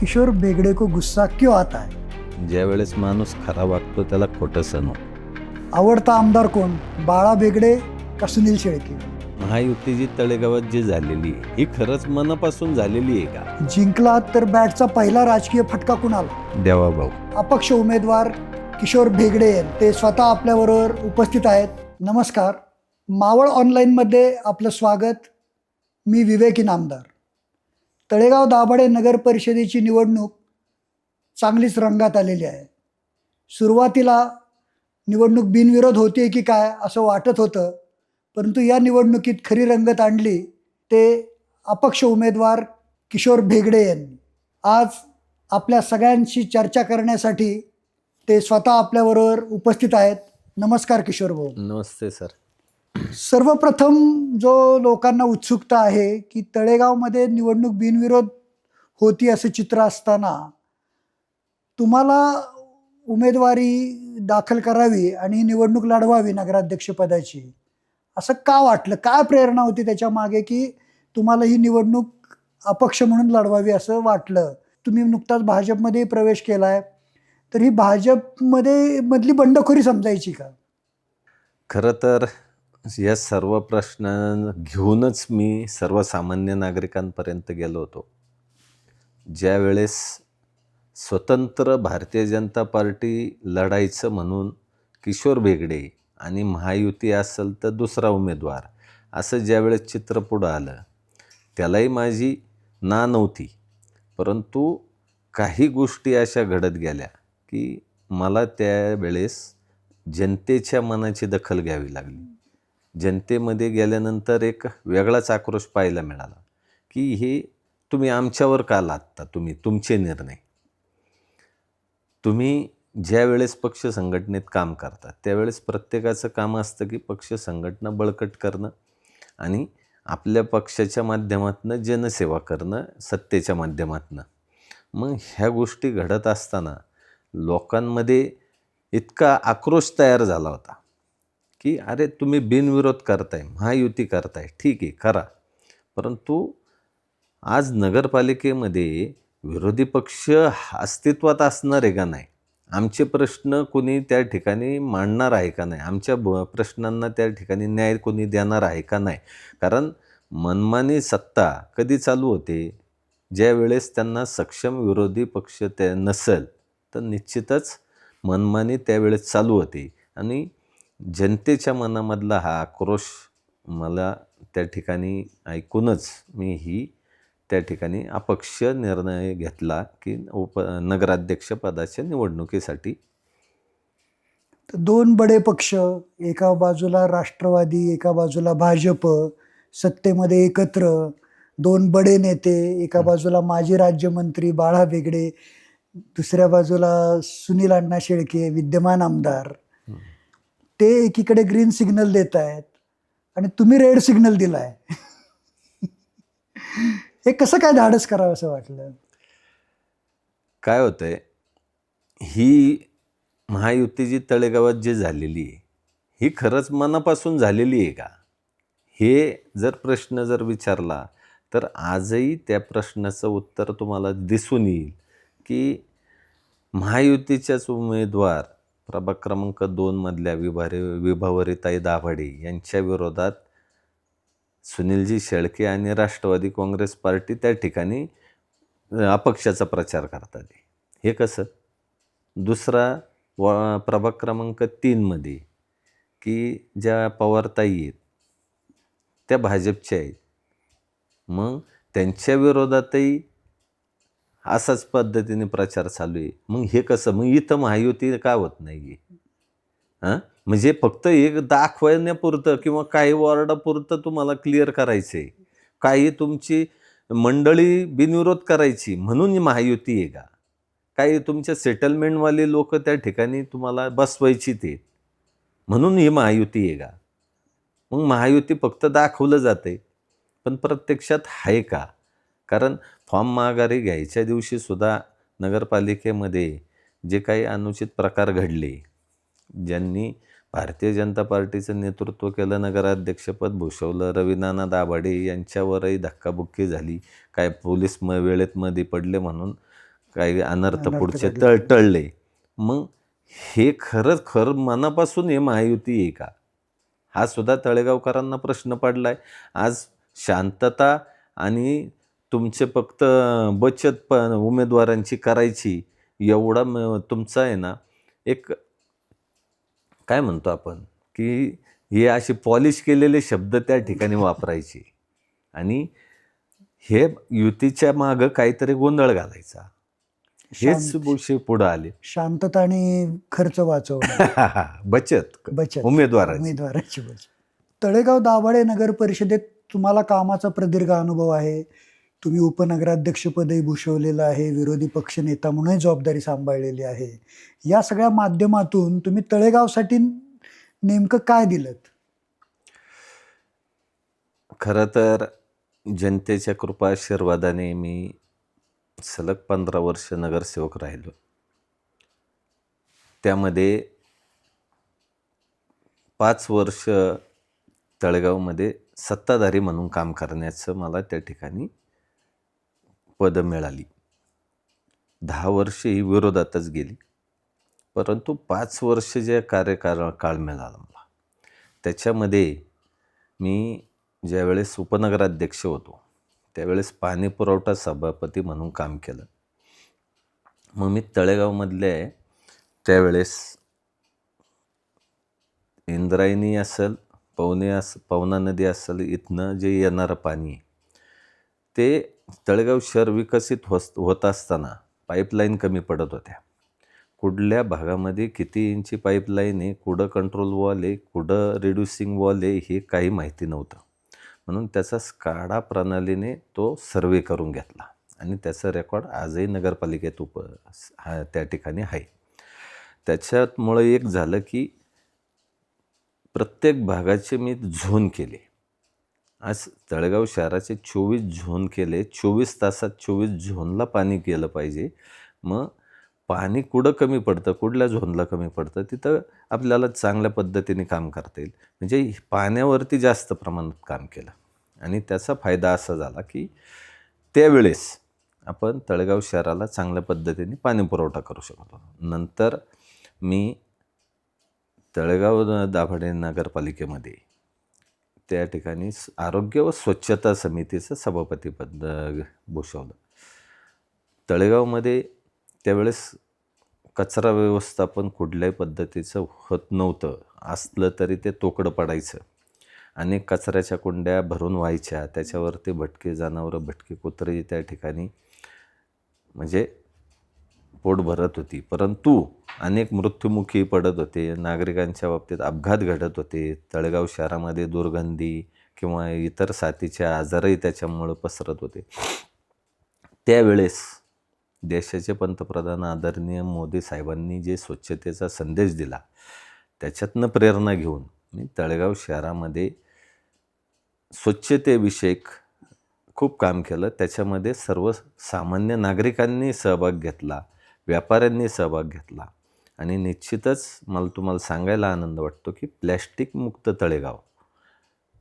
किशोर बेगड़े को गुस्सा क्यों आता है? ज्या वेळेस माणूस खरा वागतो त्याला खोटं सण आवडता आमदार कोण? बाळा बेगडे का सुनील शेळके? महायुती जी तळेगावात जी झालेली आहे, ही खरंच मनापासून झालेली आहे का? जिंकला तर बॅटचा पहिला राजकीय फटका कुणाला? देवा भाऊ. अपक्ष उमेदवार किशोर भेगडे ते स्वतः आपल्याबरोबर उपस्थित आहेत. नमस्कार. मावळ ऑनलाईनमध्ये आपलं स्वागत. मी विवेकी नामदार. तळेगाव दाभाडे नगर परिषदेची निवडणूक चांगलीच रंगात आलेली आहे. सुरुवातीला निवडणूक बिनविरोध होते की काय असं वाटत होतं परंतु या निवडणुकीत खरी रंगत आणली ते अपक्ष उमेदवार किशोर भेगडे यांनी. आज आपल्या सगळ्यांशी चर्चा करण्यासाठी ते स्वतः आपल्याबरोबर उपस्थित आहेत. नमस्कार किशोर भाऊ. नमस्ते सर. सर्वप्रथम जो लोकांना उत्सुकता आहे की तळेगावमध्ये निवडणूक बिनविरोध होती असं चित्र असताना तुम्हाला उमेदवारी दाखल करावी आणि निवडणूक लढवावी नगराध्यक्षपदाची असं का वाटलं? काय प्रेरणा होती त्याच्यामागे की तुम्हाला ही निवडणूक अपक्ष म्हणून लढवावी असं वाटलं? तुम्ही नुकताच भाजपमध्ये प्रवेश केला आहे तर ही भाजपमध्ये मधली बंडखोरी समजायची का? खरं तर या सर्व प्रश्न घेऊनच मी सर्वसामान्य नागरिकांपर्यंत गेलो होतो. ज्या वेळेस स्वतंत्र भारतीय जनता पार्टी लढायचं म्हणून किशोर बेगडे आणि महायुती असेल तर दुसरा उमेदवार असं ज्यावेळेस चित्र पुढं आलं त्यालाही माझी ना नव्हती. परंतु काही गोष्टी अशा घडत गेल्या की मला त्यावेळेस जनतेच्या मनाची दखल घ्यावी लागली. जनतेमध्ये गेल्यानंतर एक वेगळाच आक्रोश पाहायला मिळाला की हे तुम्ही आमच्यावर का लादता? तुम्ही तुमचे निर्णय. तुम्ही ज्या वेळेस पक्ष संघटनेत काम करता त्यावेळेस प्रत्येकाचं काम असतं की पक्ष संघटना बळकट करणं आणि आपल्या पक्षाच्या माध्यमातून जनसेवा करणं सत्तेच्या माध्यमातून. मग ह्या गोष्टी घडत असताना लोकांमध्ये इतका आक्रोश तयार झाला होता. की अरे तुम्ही बिनविरोध करताय महायुती करताय. ठीक आहे करा. परंतु आज नगरपालिकेमध्ये विरोधी पक्ष अस्तित्वात असणार आहे का नाही? आमचे प्रश्न कोणी त्या ठिकाणी मांडणार आहे का नाही? आमच्या ब प्रश्नांना त्या ठिकाणी न्याय कोणी देणार आहे का नाही? कारण मनमानी सत्ता कधी चालू होते? ज्या वेळेस त्यांना सक्षम विरोधी पक्ष त्या नसेल तर निश्चितच मनमानी त्यावेळेस चालू होते. आणि जनतेच्या मनामधला हा आक्रोश मला त्या ठिकाणी ऐकूनच मी ही त्या ठिकाणी अपक्ष निर्णय घेतला की उप नगराध्यक्षपदाच्या निवडणुकीसाठी. तर दोन बडे पक्ष एका बाजूला राष्ट्रवादी एका बाजूला भाजप सत्तेमध्ये एकत्र दोन बडे नेते एका बाजूला माजी राज्यमंत्री बाळा बेगडे दुसऱ्या बाजूला सुनील अण्णा शेळके विद्यमान आमदार. ते एकीकडे ग्रीन सिग्नल देत आहेत आणि तुम्ही रेड सिग्नल दिलाय. हे कसं काय धाडस करावं असं वाटलं? काय होतंय ही महायुती जी तळेगावात जी झालेली आहे ही खरंच मनापासून झालेली आहे का? हे जर प्रश्न जर विचारला तर आजही त्या प्रश्नाचं उत्तर तुम्हाला दिसून येईल की महायुतीच्याच उमेदवार प्रभाग क्रमांक दोनमधल्या विभारे विभावरीताई दाभाडे यांच्या विरोधात सुनीलजी शेळके आणि राष्ट्रवादी काँग्रेस पार्टी त्या ठिकाणी अपक्षाचा प्रचार करतात हे कसं? दुसरा व प्रभाग क्रमांक तीनमध्ये की ज्या पवारताई आहेत त्या भाजपच्या आहेत. मग त्यांच्या विरोधातही असाच पद्धतीने प्रचार चालू आहे. मग हे कसं? मग इथं महायुती का होत नाही आहे हां? म्हणजे फक्त एक दाखवण्यापुरतं किंवा काही वॉर्डापुरतं तुम्हाला क्लिअर करायचं आहे काही तुमची मंडळी बिनविरोध करायची म्हणून ही महायुती आहे का? काही तुमच्या सेटलमेंटवाले लोक त्या ठिकाणी तुम्हाला बसवायची ते म्हणून ही महायुती आहे का? मग महायुती फक्त दाखवलं जाते पण प्रत्यक्षात आहे का? कारण फॉर्म माघारी घ्यायच्या दिवशीसुद्धा नगरपालिकेमध्ये जे काही अनुचित प्रकार घडले ज्यांनी भारतीय जनता पार्टीचं नेतृत्व केलं नगराध्यक्षपद भूषवलं रविनाना दाभाडे यांच्यावरही धक्काबुक्की झाली काय पोलीस म वेळेत मध्ये पडले म्हणून काही अनर्थ पुढचे घडले. तळ टळले मग हे खरंच खरं मनापासून हे महायुती आहे का? हा सुद्धा तळेगावकरांना प्रश्न पडलाय. आज शांतता आणि तुमचे फक्त बचत पण उमेदवारांची करायची एवढा म- तुमचा आहे ना एक काय म्हणतो आपण की हे असे पॉलिश केलेले शब्द त्या ठिकाणी वापरायचे. आणि हे युतीच्या मागं काहीतरी गोंधळ घालायचा. हेच विषय पुढं आले. शांतता आणि खर्च वाचवणं. बचत. बचत. उमेदवारांची. उमेदवाराची बचत. तळेगाव दाभाडे नगर परिषदेत तुम्हाला कामाचा प्रदीर्घ अनुभव आहे. तुम्ही उपनगराध्यक्षपदही भूषवलेलं आहे विरोधी पक्ष नेता म्हणूनही जबाबदारी सांभाळलेली आहे. या सगळ्या माध्यमातून तुम्ही तळेगावसाठी नेमकं काय दिलं खरं तर जनतेच्या कृपा आशीर्वादाने मी सलग पंधरा वर्ष नगरसेवक राहिलो. त्यामध्ये पाच वर्ष तळेगावमध्ये सत्ताधारी म्हणून काम करण्याचं मला त्या ठिकाणी पदं मिळाली. दहा वर्षे ही विरोधातच गेली. परंतु पाच वर्ष जे कार्यकाळ काळ मिळाला मला. त्याच्यामध्ये मी ज्यावेळेस उपनगराध्यक्ष होतो त्यावेळेस पाणी पुरवठा सभापती म्हणून काम केलं. मग मी तळेगावमधले त्यावेळेस इंद्रायणी असेल पवने अस पवना नदी असेल इथनं जे येणारं पाणी आहे, ते तळेगाव शहर विकसित होत होत असताना पाईपलाईन कमी पडत होत्या. कुठल्या भागामध्ये किती इंची पाईपलाईन आहे कुठं कंट्रोल वॉल आहे कुठं रिड्युसिंग वॉल आहे हे काही माहिती नव्हतं. म्हणून त्याचा स्काडा प्रणालीने तो सर्वे करून घेतला. आणि त्याचा रेकॉर्ड आजही नगरपालिकेत उप हा त्या ठिकाणी आहे. त्याच्यामुळं एक झालं की प्रत्येक भागाचे मी झोन केले. आज तळेगाव शहराचे चोवीस झोन केले चोवीस तासात चोवीस झोनला पाणी केलं पाहिजे. मग पाणी कुठं कमी पडतं कुठल्या झोनला कमी पडतं तिथं आपल्याला चांगल्या पद्धतीने काम करता येईल. म्हणजे पाण्यावरती जास्त प्रमाणात काम केलं. आणि त्याचा फायदा असा झाला की त्यावेळेस आपण तळेगाव शहराला चांगल्या पद्धतीने पाणी पुरवठा करू शकतो. नंतर मी तळेगाव दाभाडे नगरपालिकेमध्ये त्या ठिकाणी आरोग्य व स्वच्छता समितीचं सभापतीपद भूषवलं. तळेगावमध्ये त्यावेळेस कचरा व्यवस्थापन कुठल्याही पद्धतीचं होत नव्हतं. असलं तरी ते तोकडं पडायचं. आणि कचऱ्याच्या कुंड्या भरून व्हायच्या. त्याच्यावरती भटके जनावरं भटके कुत्रे त्या ठिकाणी म्हणजे पोट भरत होती. परंतु अनेक मृत्युमुखी पडत होते. नागरिकांच्या बाबतीत अपघात घडत होते. तळेगाव शहरामध्ये दुर्गंधी किंवा इतर साथीचे आजारही त्याच्यामुळं पसरत होते. त्यावेळेस देशाचे पंतप्रधान आदरणीय मोदी साहेबांनी जे स्वच्छतेचा संदेश दिला त्याच्यातनं प्रेरणा घेऊन मी तळेगाव शहरामध्ये स्वच्छतेविषयक खूप काम केलं. त्याच्यामध्ये सर्वसामान्य नागरिकांनी सहभाग घेतला. व्यापाऱ्यांनी सहभाग घेतला. आणि निश्चितच मला तुम्हाला सांगायला आनंद वाटतो की प्लॅस्टिक मुक्त तळेगाव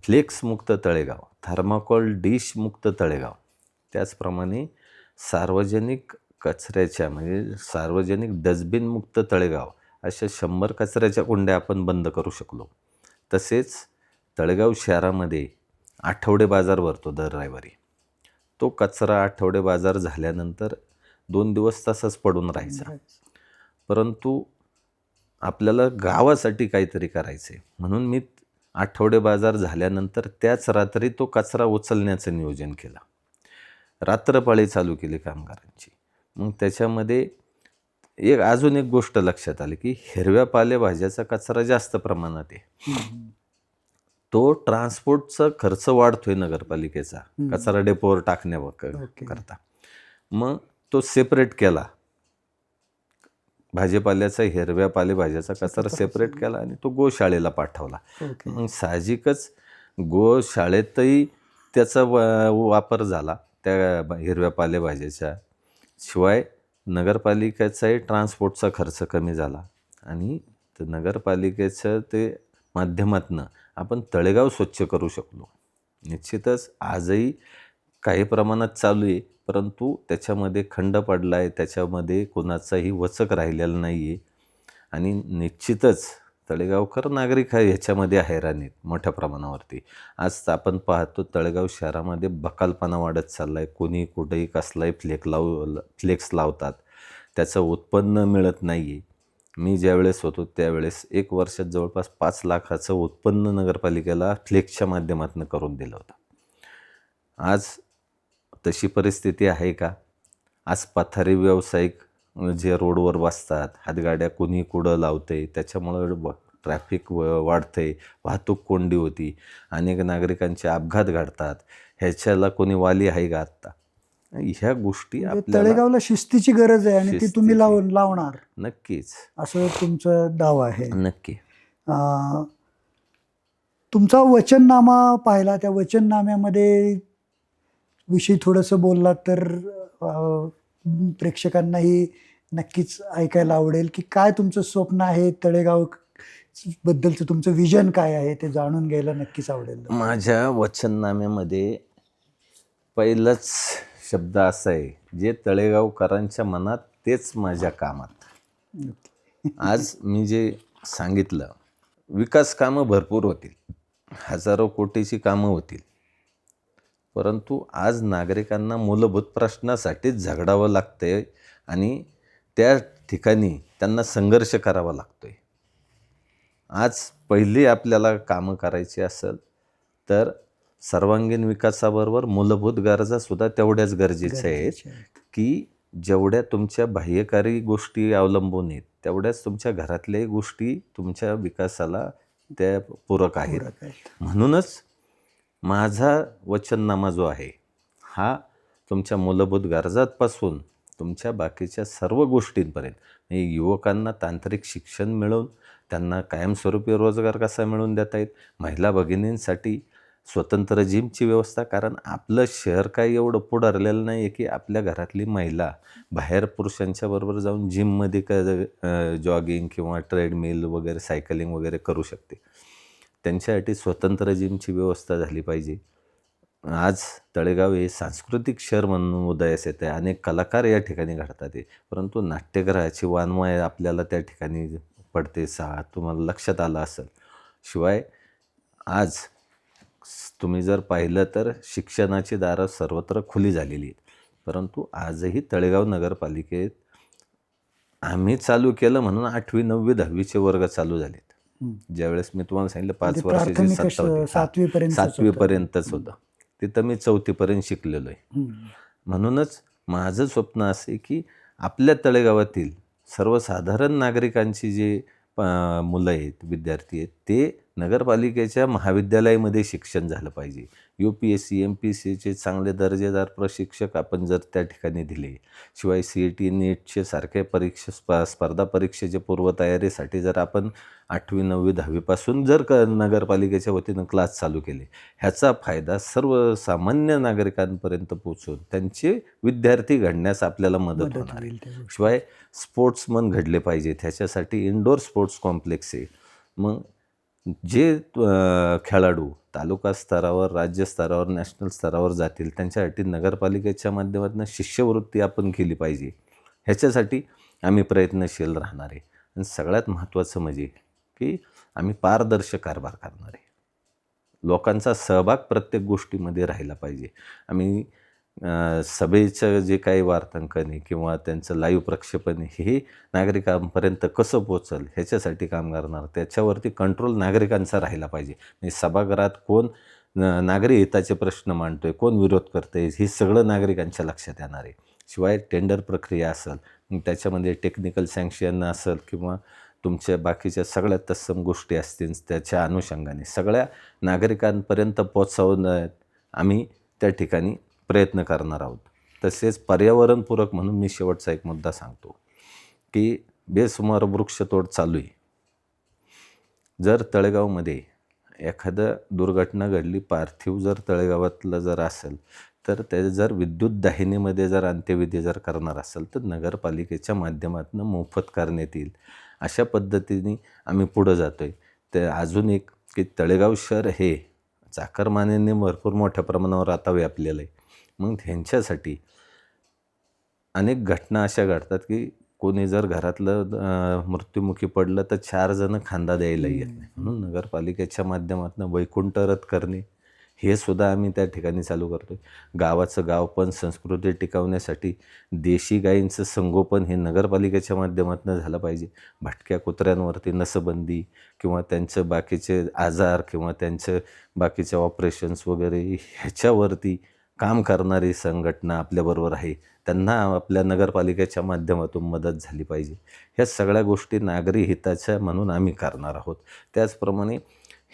फ्लेक्समुक्त तळेगाव थर्माकोल डिश मुक्त तळेगाव त्याचप्रमाणे सार्वजनिक कचऱ्याच्या म्हणजे सार्वजनिक डस्टबिनमुक्त तळेगाव अशा शंभर कचऱ्याच्या कुंड्या आपण बंद करू शकलो. तसेच तळेगाव शहरामध्ये आठवडे बाजार भरतो दर रविवारी. तो कचरा आठवडे बाजार झाल्यानंतर दोन दिवस तसाच पडून राहायचा. परंतु आपल्याला गावासाठी काहीतरी करायचं आहे म्हणून मी आठवडे बाजार झाल्यानंतर त्याच रात्री तो कचरा उचलण्याचं नियोजन केलं. रात्रपाळी चालू केली कामगारांची. मग त्याच्यामध्ये एक अजून एक गोष्ट लक्षात आली की हिरव्या पालेभाज्याचा कचरा जास्त प्रमाणात आहे. तो ट्रान्सपोर्टचा खर्च वाढतोय नगरपालिकेचा. कचरा डेपोवर टाकण्या. करता. मग तो सेपरेट केला. भाजीपाल्याचा हिरव्या पालेभाज्याचा कचरा सेपरेट केला आणि तो गोशाळेला पाठवला. मग साहजिकच गोशाळेतही त्याचा वापर झाला त्या हिरव्या पालेभाज्याच्या शिवाय नगरपालिकेचाही ट्रान्सपोर्टचा खर्च कमी झाला आणि नगरपालिकेचं ते माध्यमातनं आपण तळेगाव स्वच्छ करू शकलो. निश्चितच आजही काही प्रमाणात चालू आहे परंतु त्याच्यामध्ये खंड पडला आहे त्याच्यामध्ये कोणाचाही वचक राहिलेला नाही आहे आणि निश्चितच तळेगावकर नागरिक आहे ह्याच्यामध्ये हैराण आहेत मोठ्या प्रमाणावरती. आज आपण पाहतो तळेगाव शहरामध्ये बकालपणा वाढत चालला आहे कोणी कुठेही कसलाही फ्लेक लाव फ्लेक्स लावतात त्याचं उत्पन्न मिळत नाही आहे मी ज्यावेळेस होतो त्यावेळेस एक वर्षात जवळपास पाच लाखाचं उत्पन्न नगरपालिकेला फ्लेक्सच्या माध्यमातून करून दिलं होतं. आज तशी परिस्थिती आहे का? आज पथारी व्यावसायिक जे रोडवर बसतात हातगाड्या कोणी कुठं लावते त्याच्यामुळं ब ट्रॅफिक व वाढते वाहतूक कोंडी होती अनेक नागरिकांचे अपघात घडतात ह्याच्याला कोणी वाली आहे का आत्ता? ह्या गोष्टी म्हणजे तळेगावला शिस्तीची गरज आहे आणि ती तुम्ही. लावून लावणार. नक्कीच. असं तुमचं दावा आहे. नक्की. तुमचा वचननामा पाहिला त्या वचननाम्यामध्ये विषयी थोडंसं बोललात तर प्रेक्षकांनाही नक्कीच ऐकायला आवडेल की काय तुमचं स्वप्न आहे तळेगाव बद्दलचं तुमचं विजन काय आहे ते जाणून घ्यायला नक्कीच आवडेल. माझ्या वचननाम्यामध्ये पहिलंच शब्द असा आहे जे तळेगावकरांच्या मनात तेच माझ्या कामात. आज मी जे सांगितलं विकास कामं भरपूर होतील हजारो कोटीची कामं होतील परंतु आज नागरिकांना मूलभूत प्रश्नासाठीच झगडावं लागतंय आणि त्या ठिकाणी त्यांना संघर्ष करावा लागतोय. आज पहिली आपल्याला कामं करायची असेल तर सर्वांगीण विकासाबरोबर मूलभूत गरजासुद्धा तेवढ्याच गरजेच्या आहेत की जेवढ्या तुमच्या बाह्यकारी गोष्टी अवलंबून आहेत तेवढ्याच तुमच्या घरातल्याही गोष्टी तुमच्या विकासाला त्या पूरक आहेत. म्हणूनच माझा वचननामा जो आहे हा तुमच्या मूलभूत गरजांपासून तुमच्या बाकीच्या सर्व गोष्टींपर्यंत. म्हणजे युवकांना तांत्रिक शिक्षण मिळवून त्यांना कायमस्वरूपी रोजगार कसा मिळवून देता येईल? महिला भगिनींसाठी स्वतंत्र जिमची व्यवस्था कारण आपलं शहर काही एवढं पुढारलेलं नाही आहे की आपल्या घरातली महिला बाहेर पुरुषांच्या बरोबर जाऊन जिममध्ये क जॉगिंग किंवा ट्रेडमिल वगैरे सायकलिंग वगैरे करू शकते. त्यांच्यासाठी स्वतंत्र जिमची व्यवस्था झाली पाहिजे. आज तळेगाव हे सांस्कृतिक शहर म्हणून उदयास येते अनेक कलाकार या ठिकाणी घडतात आहे परंतु नाट्यगृहाची वानमय आपल्याला त्या ठिकाणी पडते सा तुम्हाला लक्षात आलं असेल. शिवाय आज तुम्ही जर पाहिलं तर शिक्षणाची दारं सर्वत्र खुली झालेली आहेत. परंतु आजही तळेगाव नगरपालिकेत आम्ही चालू केलं म्हणून आठवी नववी दहावीचे वर्ग चालू झाले ज्यावेळेस मी तुम्हाला सांगितलं पाच वर्षाची सातवी पर्यंत सातवीपर्यंतच होतं. तिथं मी चौथीपर्यंत शिकलेलो आहे. म्हणूनच माझं स्वप्न असं आहे की आपल्या तळेगावातील सर्वसाधारण नागरिकांची जे मुलं आहेत विद्यार्थी आहेत ते नगरपालिकेच्या महाविद्यालयामध्ये शिक्षण झालं पाहिजे. U P S C M P सीचे चांगले दर्जेदार प्रशिक्षक आपण जर त्या ठिकाणी दिले. शिवाय सी ई टी नीटचे सारख्या परीक्षा स्प स्पर्धा परीक्षेच्या पूर्वतयारीसाठी जर आपण आठवी नववी दहावीपासून जर क नगरपालिकेच्या वतीनं क्लास चालू केले ह्याचा फायदा सर्वसामान्य नागरिकांपर्यंत पोचून त्यांचे विद्यार्थी घडण्यास आपल्याला मदत होणार. शिवाय स्पोर्ट्समन घडले पाहिजेत ह्याच्यासाठी इंडोर स्पोर्ट्स कॉम्प्लेक्स आहे. मग जे खेळाडू तालुका स्तरावर राज्य स्तरावर नॅशनल स्तरावर जातील त्यांच्यासाठी नगरपालिकेच्या माध्यमातून शिष्यवृत्ती आपण केली पाहिजे ह्याच्यासाठी आम्ही प्रयत्नशील राहणार आहे. आणि सगळ्यात महत्त्वाचं म्हणजे की आम्ही पारदर्शक कारभार करणार आहे. लोकांचा सहभाग प्रत्येक गोष्टीमध्ये राहिला पाहिजे. आम्ही सभेचं जे काही वार्तांकने किंवा त्यांचं लाईव्ह प्रक्षेपण हे नागरिकांपर्यंत कसं पोचल ह्याच्यासाठी काम करणार? त्याच्यावरती कंट्रोल नागरिकांचा राहिला पाहिजे. म्हणजे सभागृहात कोण नागरी हिताचे प्रश्न मांडतोय कोण विरोध करतंय हे सगळं नागरिकांच्या लक्षात येणार आहे. शिवाय टेंडर प्रक्रिया असेल त्याच्यामध्ये टेक्निकल सँक्शन असेल किंवा तुमच्या बाकीच्या सगळ्या तत्सम गोष्टी असतील त्याच्या अनुषंगाने सगळ्या नागरिकांपर्यंत पोचवून आम्ही त्या ठिकाणी प्रयत्न करणार आहोत. तसेच पर्यावरणपूरक म्हणून मी शेवटचा एक मुद्दा सांगतो की बेसुमार वृक्षतोड चालू आहे. जर तळेगावमध्ये एखादं दुर्घटना घडली पार्थिव जर तळेगावातलं जर असेल तर ते जर विद्युत दाहिनीमध्ये जर अंत्यविधी जर करणार असेल तर नगरपालिकेच्या माध्यमातून मोफत करण्यात येईल. अशा पद्धतीने आम्ही पुढं जातो आहे ते अजून एक की तळेगाव शहर हे चाकरमान्यांनी भरपूर मोठ्या प्रमाणावर आता व्यापलेलं आहे. मग ह्यांच्यासाठी अनेक घटना अशा घडतात की कोणी जर घरातलं मृत्युमुखी पडलं तर चार जण खांदा द्यायला येत नाही. म्हणून नगरपालिकेच्या माध्यमातून वैकुंठ रथ करणे हे सुद्धा आम्ही त्या ठिकाणी चालू करतो गावाचं गावपण संस्कृती टिकवण्यासाठी देशी गायींचं संगोपन हे नगरपालिकेच्या माध्यमातून झालं पाहिजे. भटक्या कुत्र्यांवरती नसबंदी किंवा त्यांचं बाकीचे आजार किंवा त्यांचं बाकीचे ऑपरेशन्स वगैरे ह्याच्यावरती काम करणारी संघटना आपल्याबरोबर आहे त्यांना आपल्या नगरपालिकेच्या माध्यमातून मदत झाली पाहिजे. ह्या सगळ्या गोष्टी नागरी हिताच्या म्हणून आम्ही करणार आहोत. त्याचप्रमाणे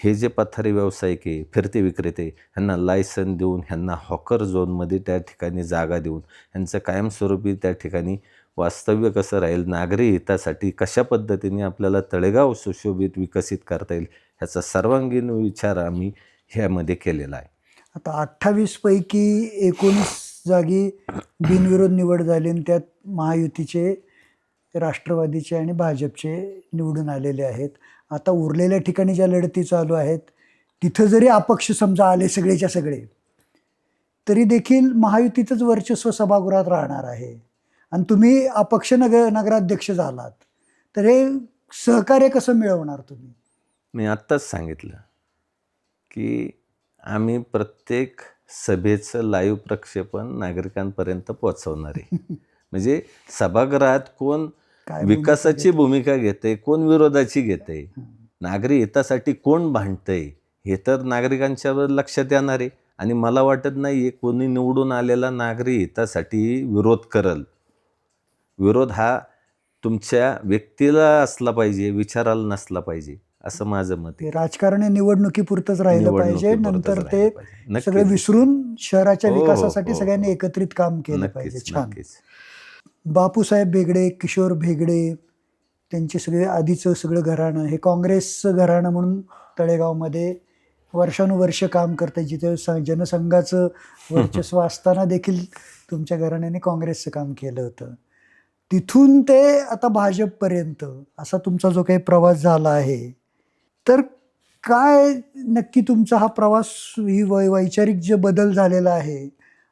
हे जे पथारी व्यावसायिक आहे फिरते विक्रेते ह्यांना लायसन देऊन ह्यांना हॉकर झोनमध्ये त्या ठिकाणी जागा देऊन ह्यांचं कायमस्वरूपी त्या ठिकाणी वास्तव्य कसं राहील नागरी हितासाठी कशा पद्धतीने आपल्याला तळेगाव सुशोभित विकसित करता येईल ह्याचा सर्वांगीण विचार आम्ही ह्यामध्ये केलेला आहे. आता अठ्ठावीसपैकी एकोणीस जागी बिनविरोध निवड झाली आणि त्यात महायुतीचे राष्ट्रवादीचे आणि भाजपचे निवडून आलेले आहेत. आता उरलेल्या ठिकाणी ज्या लढती चालू आहेत तिथं जरी अपक्ष समजा आले सगळेच्या सगळे तरी देखील महायुतीचंच वर्चस्व सभागृहात राहणार आहे. आणि तुम्ही अपक्ष नगर नगराध्यक्ष झालात तर हे सहकार्य कसं मिळवणार तुम्ही? मी आत्ताच सांगितलं की आम्ही प्रत्येक सभेचं लाईव्ह प्रक्षेपण नागरिकांपर्यंत पोहोचवणार आहे. म्हणजे सभागृहात कोण विकासाची भूमिका घेते कोण विरोधाची घेते नागरी हितासाठी कोण भांडतंय हे तर नागरिकांच्यावर लक्षात येणार आहे. आणि मला वाटत नाही कोणी निवडून आलेला नागरी हितासाठी विरोध करल. विरोध हा तुमच्या व्यक्तीला असला पाहिजे विचाराला नसला पाहिजे. असं माझं मत राजकारण हे निवडणुकीपुरतंच राहिलं पाहिजे नंतर ते. सगळे विसरून शहराच्या हो, हो, विकासासाठी हो, सगळ्यांनी. एकत्रित काम केलं पाहिजे. छान. बापूसाहेब भेगडे किशोर भेगडे त्यांचे सगळे आधीचं सगळं घराणं हे काँग्रेसचं घराणं म्हणून तळेगावमध्ये वर्षानुवर्ष काम करतं जिथे जनसंघाचं वर्चस्व असताना देखील तुमच्या घराण्याने काँग्रेसचं काम केलं होतं. तिथून ते आता भाजपपर्यंत असा तुमचा जो काही प्रवास झाला आहे तर काय नक्की तुमचा हा प्रवास ही वै वैचारिक जे बदल झालेला आहे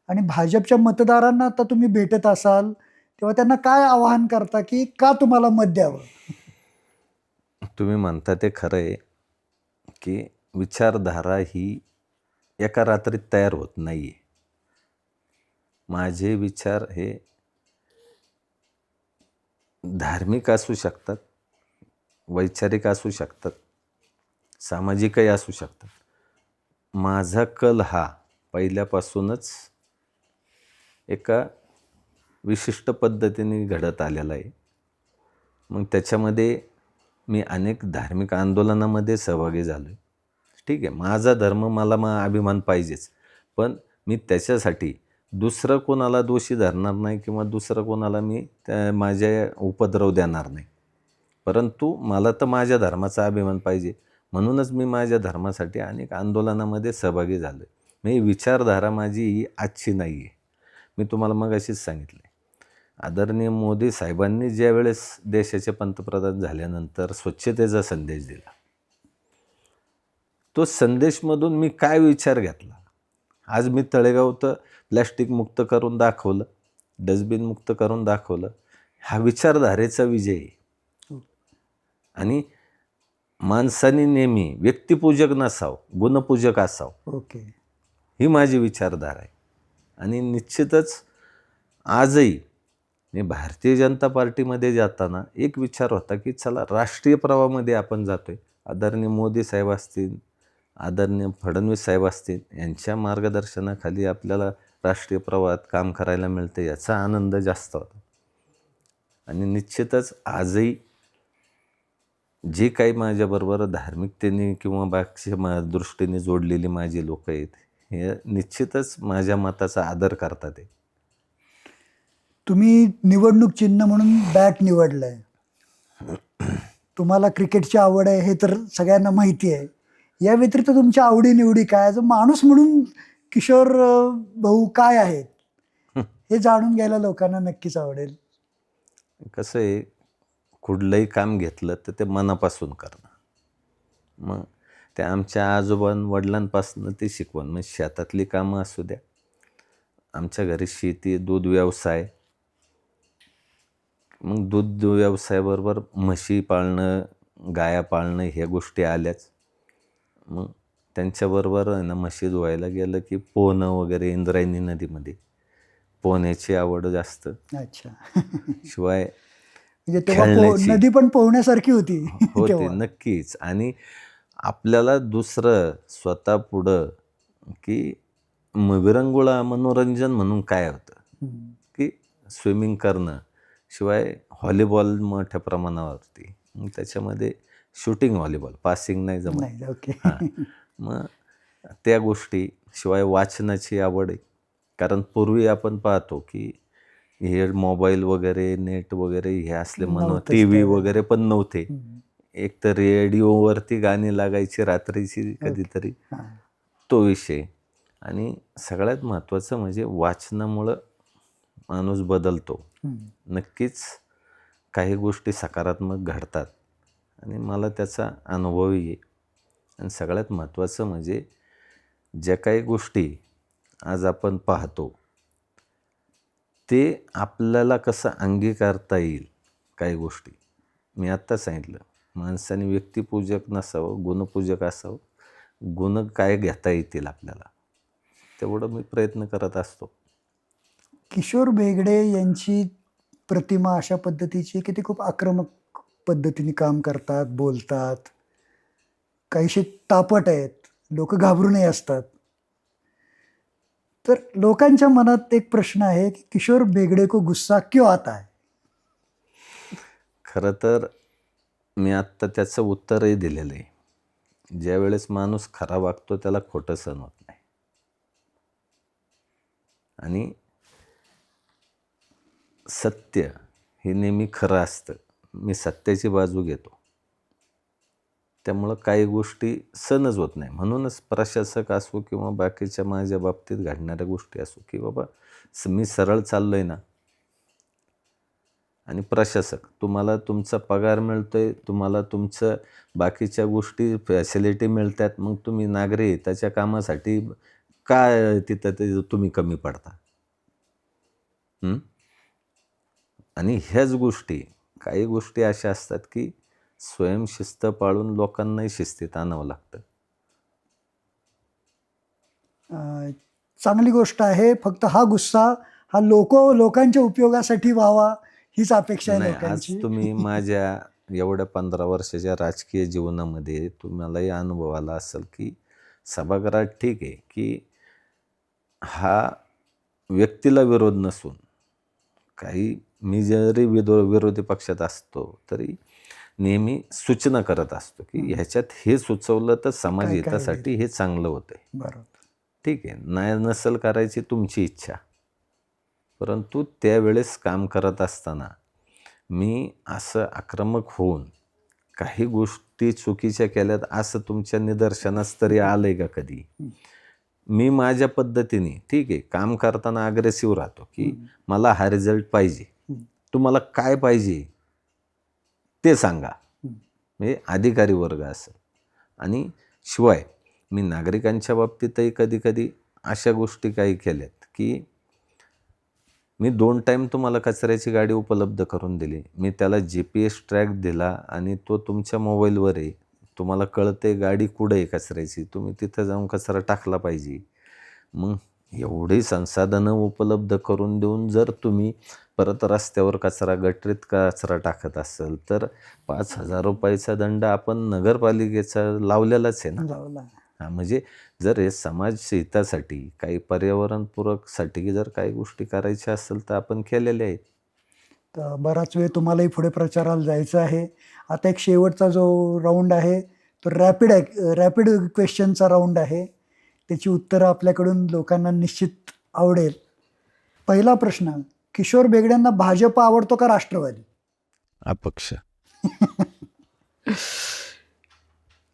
आणि भाजपच्या मतदारांना आता तुम्ही भेटत असाल तेव्हा त्यांना काय आवाहन करता की का तुम्हाला मत द्यावं? तुम्ही म्हणता ते खरं आहे की विचारधारा ही एका रात्रीत तयार होत नाही आहे माझे विचार हे धार्मिक असू शकतात वैचारिक असू शकतात सामाजिकही असू शकतात. माझा कल हा पहिल्यापासूनच एका विशिष्ट पद्धतीने घडत आलेला आहे. मग त्याच्यामध्ये मी अनेक धार्मिक आंदोलनामध्ये सहभागी झालो आहे ठीक आहे माझा धर्म मला मा अभिमान पाहिजेच. पण मी त्याच्यासाठी दुसरं कोणाला दोषी धरणार नाही किंवा दुसरं कोणाला मी त्या माझ्या उपद्रव देणार नाही. परंतु मला तर माझ्या धर्माचा अभिमान पाहिजे. म्हणूनच मी माझ्या धर्मासाठी अनेक आंदोलनामध्ये सहभागी झालो आहे मी विचारधारा माझी ही आजची नाही आहे मी तुम्हाला मग अशीच सांगितले आदरणीय मोदी साहेबांनी ज्या वेळेस देशाचे पंतप्रधान झाल्यानंतर स्वच्छतेचा संदेश दिला तो संदेशमधून मी काय विचार घेतला? आज मी तळेगाव तर प्लॅस्टिक मुक्त करून दाखवलं डस्टबिन मुक्त करून दाखवलं. हा विचारधारेचा विजय आहे. आणि माणसाने नेहमी व्यक्तिपूजक नसावं गुणपूजक असावं. ओके. ही माझी विचारधारा आहे. आणि निश्चितच आजही मी भारतीय जनता पार्टीमध्ये जाताना एक विचार होता की चला राष्ट्रीय प्रवाहामध्ये आपण जातो आहे आदरणीय मोदी साहेब असतील आदरणीय फडणवीस साहेब असतील यांच्या मार्गदर्शनाखाली आपल्याला राष्ट्रीय प्रवाहात काम करायला मिळते याचा आनंद जास्त होता. आणि निश्चितच आजही जे काही माझ्याबरोबर धार्मिकतेने किंवा बाकीच्या मा दृष्टीने जोडलेली माझी लोक आहेत हे निश्चितच माझ्या मताचा आदर करतात आहे तुम्ही निवडणूक चिन्ह म्हणून बॅट निवडलंय. तुम्हाला क्रिकेटची आवड आहे हे तर सगळ्यांना माहिती आहे. या व्यतिरिक्त तुमच्या आवडीनिवडी काय? जो माणूस म्हणून किशोर भाऊ काय आहेत? हे जाणून घ्यायला लोकांना नक्कीच आवडेल. कसं आहे कुठलंही काम घेतलं तर ते मनापासून करणं. मग ते आमच्या आजोबां वडिलांपासून ते शिकवण. मग शेतातली कामं असू द्या. आमच्या घरी शेती दूध व्यवसाय. मग दूध व्यवसायाबरोबर म्हशी पाळणं गाया पाळणं ह्या गोष्टी आल्याच. मग त्यांच्याबरोबर आहे ना म्हशी धुवायला गेलं की पोहणं वगैरे इंद्रायणी नदीमध्ये. पोहण्याची आवड जास्त. अच्छा. शिवाय म्हणजे तेव्हा. नदी पण पोहण्यासारखी होती. होते नक्कीच. आणि आपल्याला दुसरं स्वतः पुढं की विरंगुळा मनोरंजन म्हणून काय होतं. की स्विमिंग करणं शिवाय व्हॉलीबॉल मोठ्या प्रमाणावरती. त्याच्यामध्ये शूटिंग व्हॉलीबॉल पासिंग नाही जमत. नाही ओके. मग त्या गोष्टी शिवाय वाचनाची आवड आहे. कारण पूर्वी आपण पाहतो की हे मोबाईल वगैरे नेट वगैरे हे असले म्हणून टी व्ही. वगैरे पण नव्हते. एक तर रेडिओवरती गाणी लागायची रात्रीची कधीतरी. तो विषय आणि सगळ्यात महत्त्वाचं म्हणजे वाचनामुळं माणूस बदलतो. नक्कीच काही गोष्टी सकारात्मक घडतात आणि मला त्याचा अनुभवही आहे आणि सगळ्यात महत्त्वाचं म्हणजे ज्या काही गोष्टी आज आपण पाहतो ते आपल्याला कसं अंगीकारता येईल काही गोष्टी. मी आत्ता सांगितलं माणसाने व्यक्तिपूजक नसावं गुणपूजक असावं. गुण काय घेता येतील आपल्याला? तेवढं मी प्रयत्न करत असतो. किशोर बेगडे यांची प्रतिमा अशा पद्धतीची की ते खूप आक्रमक पद्धतीने काम करतात बोलतात. काहीशी तापट आहेत लोक घाबरूनही असतात. तर लोकांच्या मनात एक प्रश्न आहे की किशोर बेगडे को गुस्सा क्यों आता है खरं तर मी आत्ता त्याचं उत्तरही दिलेलं आहे. ज्या वेळेस माणूस खरा वागतो त्याला खोटं सण होत नाही. आणि सत्य हे नेहमी खरं असतं. मी सत्याची बाजू घेतो. त्यामुळं काही गोष्टी सहनच होत नाही. म्हणूनच प्रशासक असो किंवा बाकीच्या माझ्या बाबतीत घडणाऱ्या गोष्टी असो की बाबा स- मी सरळ चाललो आहे ना. आणि प्रशासक तुम्हाला तुमचा पगार मिळतोय तुम्हाला तुमचं बाकीच्या गोष्टी फॅसिलिटी मिळतात मग तुम्ही नागरी त्याच्या कामासाठी काय तिथं ते तुम्ही कमी पडता? आणि ह्याच गोष्टी काही गोष्टी अशा असतात की स्वयंशिस्त पाळून लोकांनाही शिस्तीत आणावं लागतं. अं, चांगली गोष्ट आहे फक्त हा गुस्सा हा लोक लोकांच्या उपयोगासाठी व्हावा हीच अपेक्षा आहे नाही आज लोकांची. तुम्ही माझ्या एवढ्या पंधरा वर्षाच्या राजकीय जीवनामध्ये तुम्हालाही अनुभव आला असेल की सभागृहात ठीक आहे की हा व्यक्तीला विरोध नसून काही मी जरी विदो विरोधी पक्षात असतो तरी नेहमी सूचना करत असतो की ह्याच्यात हे सुचवलं तर समाज हितासाठी हे चांगलं होतंय. ठीक आहे. नाही नसेल करायची तुमची इच्छा. परंतु त्यावेळेस काम करत असताना मी असं आक्रमक होऊन काही गोष्टी चुकीच्या केल्यात असं तुमच्या निदर्शनास तरी आलं आहे का कधी? मी माझ्या पद्धतीने ठीक आहे काम करताना अग्रेसिव्ह राहतो की मला हा रिझल्ट पाहिजे. तुम्हाला काय पाहिजे? ते सांगा. म्हणजे अधिकारी वर्ग असेल. आणि शिवाय मी नागरिकांच्या बाबतीतही कधी कधी अशा गोष्टी काही केल्यात की मी दोन टाईम तुम्हाला कचऱ्याची गाडी उपलब्ध करून दिली. मी त्याला जी पी एस ट्रॅक दिला आणि तो तुमच्या मोबाईलवर आहे तुम्हाला कळते गाडी कुठं आहे कचऱ्याची तुम्ही तिथं जाऊन कचरा टाकला पाहिजे. मग एवढी संसाधनं उपलब्ध करून देऊन जर तुम्ही परत रस्त्यावर कचरा गटरीत कचरा टाकत असेल तर पाच हजार रुपयाचा दंड आपण नगरपालिकेचा लावलेलाच आहे ना? लावला. हा म्हणजे जर हे समाज हितासाठी काही पर्यावरणपूरकसाठी जर काही गोष्टी करायच्या असेल तर आपण केलेल्या आहेत. तर बराच वेळ तुम्हालाही पुढे प्रचाराला जायचं आहे. आता एक शेवटचा जो राऊंड आहे तो रॅपिड रॅपिड क्वेश्चनचा राऊंड आहे. त्याची उत्तरं आपल्याकडून लोकांना निश्चित आवडेल. पहिला प्रश्न किशोर बेगड्यांना भाजप आवडतो का राष्ट्रवादी? अपक्ष.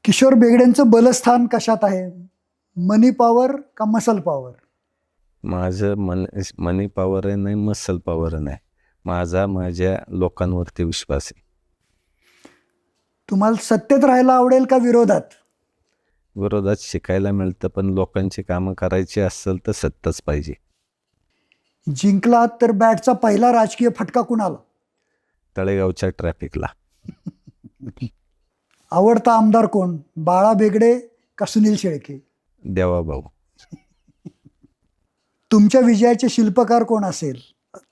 किशोर बेगड्यांचं बलस्थान कशात आहे? मनी पॉवर का मसल पॉवर? माझं मन मनी पॉवर आहे नाही मसल पॉवर नाही. माझा माझ्या लोकांवरती विश्वास आहे. तुम्हाला सत्तेत राहायला आवडेल का विरोधात? विरोधात शिकायला मिळतं पण लोकांची कामं करायची असेल तर सत्तच पाहिजे. जिंकलात तर बॅटचा पहिला राजकीय फटका कुणाला? तळेगावच्या ट्रॅफिकला. आवडता आमदार कोण? बाळा बेगडे का सुनील शेळके? देवा भाऊ. तुमच्या विजयाचे शिल्पकार कोण असेल?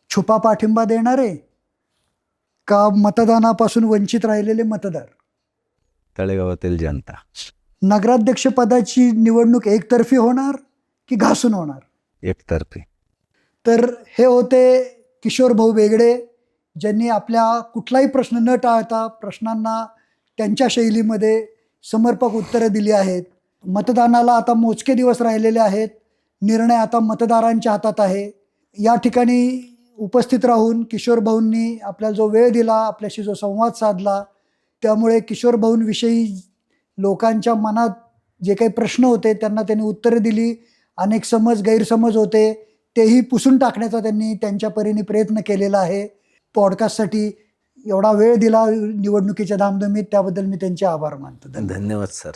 छुपा पाठिंबा देणारे का मतदानापासून वंचित राहिलेले मतदार? तळेगावातील जनता. नगराध्यक्ष पदाची निवडणूक एकतर्फी होणार की घासून होणार? एकतर्फी. तर हे होते किशोर भाऊ बेगडे ज्यांनी आपल्या कुठलाही प्रश्न न टाळता प्रश्नांना त्यांच्या शैलीमध्ये समर्पक उत्तरं दिली आहेत. मतदानाला आता मोजके दिवस राहिलेले आहेत. निर्णय आता मतदारांच्या हातात आहे. या ठिकाणी उपस्थित राहून किशोर भाऊंनी आपल्याला जो वेळ दिला आपल्याशी जो संवाद साधला त्यामुळे किशोर भाऊंविषयी लोकांच्या मनात जे काही प्रश्न होते त्यांना त्यांनी उत्तरं दिली. अनेक समज गैरसमज होते. तेही पुसून टाकण्याचा त्यांनी त्यांच्या परीने प्रयत्न केलेला आहे. पॉडकास्टसाठी एवढा वेळ दिला निवडणुकीच्या धामधमीत. त्याबद्दल मी त्यांचे आभार मानतो. धन्यवाद. धन्यवाद सर.